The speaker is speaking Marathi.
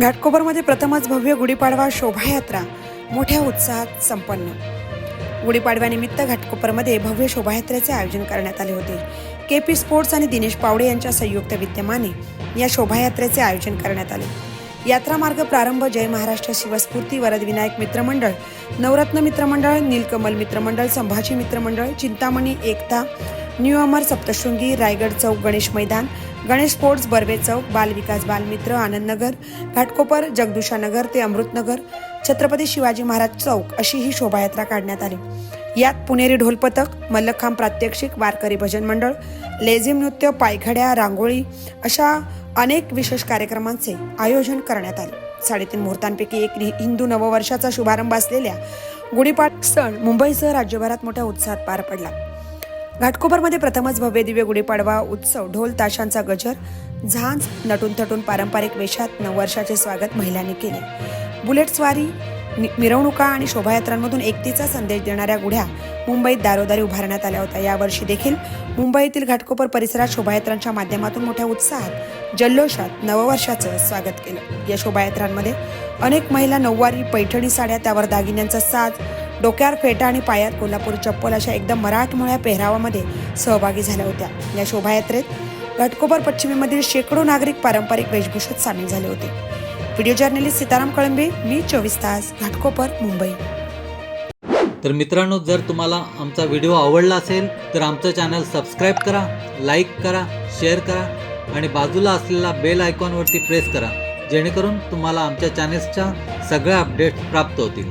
घाटकोपरमध्ये प्रथमच भव्य गुढीपाडवा शोभायात्रा. मोठ्या उत्साहात संपन्न. गुढीपाडव्यानिमित्त घाटकोपरमध्ये भव्य शोभायात्रेचे आयोजन करण्यात आले होते. के पी स्पोर्ट्स आणि दिनेश पावडे यांच्या संयुक्त विद्यमाने या शोभायात्रेचे आयोजन करण्यात आले. यात्रा मार्ग प्रारंभ जय महाराष्ट्र शिवस्फूर्ती वरदविनायक मित्रमंडळ नवरत्न मित्रमंडळ नीलकमल मित्रमंडळ संभाजी मित्रमंडळ चिंतामणी एकता न्यू अमर सप्तशृंगी रायगड चौक गणेश मैदान गणेश स्पोर्ट्स बर्वे चौक बालविकास बालमित्र आनंदनगर घाटकोपर जगदुशानगर ते अमृतनगर छत्रपती शिवाजी महाराज चौक अशी ही शोभायात्रा काढण्यात आली. यात पुणेरी ढोलपथक मल्लखांब प्रात्यक्षिक वारकरी भजन मंडळ लेझिम नृत्य पायघड्या रांगोळी अशा अनेक विशेष कार्यक्रमांचे आयोजन करण्यात आले. साडेतीन मुहूर्तांपैकी एक हिंदू नववर्षाचा शुभारंभ असलेल्या गुढीपाठ सण मुंबईसह राज्यभरात मोठ्या उत्साहात पार पडला. घाटकोपरमध्ये प्रथमच भव्य दिव्य गुढीपाडवा उत्सव ढोल ताशांचा गजर झांज नटून थटून पारंपरिक वेशात नववर्षाचे स्वागत महिलांनी केले. बुलेट स्वारी नि- मिरवणुका आणि शोभायात्रांमधून एकतेचा संदेश देणाऱ्या गुढ्या मुंबईत दारोदारी उभारण्यात आल्या होत्या. यावर्षी देखील मुंबईतील घाटकोपर परिसरात शोभायात्रांच्या माध्यमातून मोठ्या उत्साहात जल्लोषात नववर्षाचं स्वागत केलं. या शोभायात्रांमध्ये अनेक महिला नऊवारी पैठणी साड्या त्यावर दागिन्यांचा साज डोक्यावर फेटा आणि पायात कोल्हापूर चप्पल अशा एकदम मराठमोळ्या पेहरावामध्ये सहभागी झाल्या होत्या. या शोभायात्रेत घाटकोपर पश्चिमेमधील शेकडो नागरिक पारंपरिक वेशभूषेत सामील झाले होते. व्हिडिओ जर्नलिस्ट सीताराम कळंबे मी चोवीस तास घाटकोपर मुंबई. तर मित्रांनो जर तुम्हाला आमचा व्हिडिओ आवडला असेल तर आमचं चॅनल सबस्क्राईब करा लाईक करा शेअर करा आणि बाजूला असलेला बेल आयकॉनवरती प्रेस करा जेणेकरून तुम्हाला आमच्या चॅनेल्सच्या सगळ्या अपडेट्स प्राप्त होतील.